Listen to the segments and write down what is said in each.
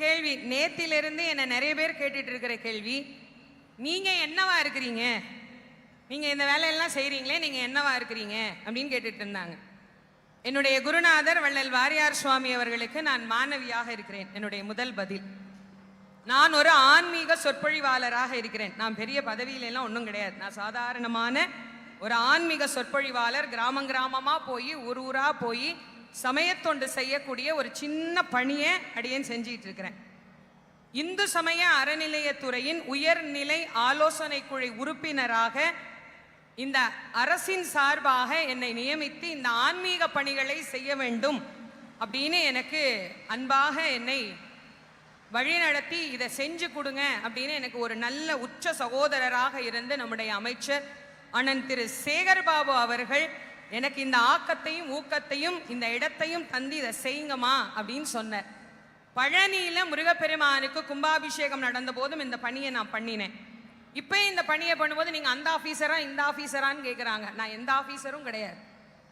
கேள்வி. நேத்திலிருந்து என்ன நிறைய பேர் கேட்டுட்டு இருக்கிற கேள்வி. நீங்க என்னவா இருக்கிறீங்க? நீங்க இந்த வேலையெல்லாம் செய்கிறீங்களே நீங்க என்னவா இருக்கிறீங்க? அப்படின்னு கேட்டுட்டு இருந்தாங்க. என்னுடைய குருநாதர் வள்ளல் வாரியார் சுவாமி அவர்களுக்கு நான் மாணவியாக இருக்கிறேன். என்னுடைய முதல் பதில். நான் ஒரு ஆன்மீக சொற்பொழிவாளராக இருக்கிறேன். நான் பெரிய பதவியில எல்லாம் ஒன்றும் கிடையாது. நான் சாதாரணமான ஒரு ஆன்மீக சொற்பொழிவாளர். கிராமம் கிராமமாக போய் ஊர் ஊராக போய் சமயத்தொண்டு செய்யக்கூடிய ஒரு சின்ன பணியை அடியேன் செஞ்சிட்டு இருக்கிறேன் இந்து சமய அறநிலையத்துறையின் உயர்நிலை ஆலோசனை குழு உறுப்பினராக இந்த அரசின் சார்பாக என்னை நியமித்து இந்த ஆன்மீக பணிகளை செய்ய வேண்டும் அப்படின்னு எனக்கு அன்பாக என்னை வழிநடத்தி இதை செஞ்சு கொடுங்க அப்படின்னு எனக்கு ஒரு நல்ல உச்ச சகோதரராக இருந்து நம்முடைய அமைச்சர் அண்ணன் திரு சேகர் பாபு அவர்கள் எனக்கு இந்த ஆக்கத்தையும் ஊக்கத்தையும் இந்த இடத்தையும் தந்து இதை செய்யுங்கம்மா அப்படின்னு சொன்னேன் பழனியில முருகப்பெருமானுக்கு கும்பாபிஷேகம் நடந்த போதும் இந்த பணியை நான் பண்ணினேன். இப்போ இந்த பணியை பண்ணும்போது நீங்க அந்த ஆபீசரா இந்த ஆபீசரான்னு கேட்குறாங்க நான் எந்த ஆபீசரும் கிடையாது.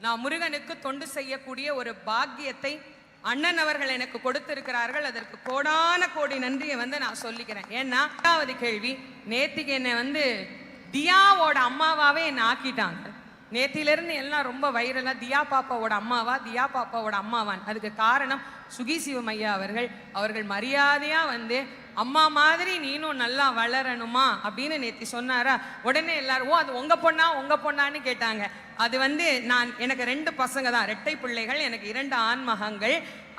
நான் முருகனுக்கு தொண்டு செய்யக்கூடிய ஒரு பாக்கியத்தை அண்ணன் அவர்கள் எனக்கு கொடுத்திருக்கிறார்கள். அதற்கு கோடான கோடி நன்றியை வந்து நான் சொல்லிக்கிறேன். ஏன்னா எட்டாவது கேள்வி நேத்திக்கு என்னை வந்து தியாவோட அம்மாவாவே என்னை ஆக்கிட்டாங்க. நேத்திலிருந்து எல்லாம் ரொம்ப வைரலாக தியா பாப்பாவோட அம்மாவா தியா பாப்பாவோட அம்மாவான். அதுக்கு காரணம் சுகி சிவமையா ஐயா அவர்கள். அவர்கள் மரியாதையாக வந்து அம்மா மாதிரி நீனும் நல்லா வளரணுமா? அப்படின்னு நேத்தி சொன்னாரா. உடனே எல்லாரும் ஓ அது உங்க பொண்ணா உங்க பொண்ணான்னு கேட்டாங்க. அது வந்து நான் எனக்கு ரெண்டு பசங்க தான். ரெட்டை பிள்ளைகள் எனக்கு இரண்டு ஆண்மகங்கள்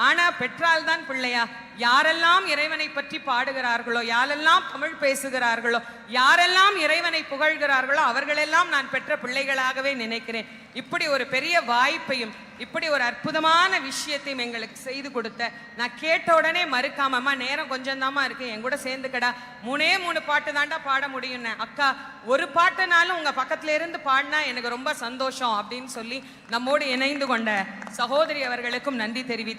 ஆனால் பெற்றால் தான் பிள்ளையா? யாரெல்லாம் இறைவனை பற்றி பாடுகிறார்களோ யாரெல்லாம் தமிழ் பேசுகிறார்களோ யாரெல்லாம் இறைவனை புகழ்கிறார்களோ அவர்களெல்லாம் நான் பெற்ற பிள்ளைகளாகவே நினைக்கிறேன். இப்படி ஒரு பெரிய வாய்ப்பையும் இப்படி ஒரு அற்புதமான விஷயத்தையும் எங்களுக்கு செய்து கொடுத்த நான் கேட்ட உடனே மறுக்காமம்மா நேரம் கொஞ்சம் தாமா இருக்கு என் கூட சேர்ந்துக்கடா. மூணே மூணு பாட்டு தாண்டா பாட முடியும்னு. அக்கா ஒரு பாட்டுனாலும் உங்கள் பக்கத்துல இருந்து பாடினா எனக்கு ரொம்ப சந்தோஷம். சந்தோஷம் அப்படின்னு சொல்லி நம்மோடு இணைந்து கொண்ட சகோதரி அவர்களுக்கும் நன்றி தெரிவித்து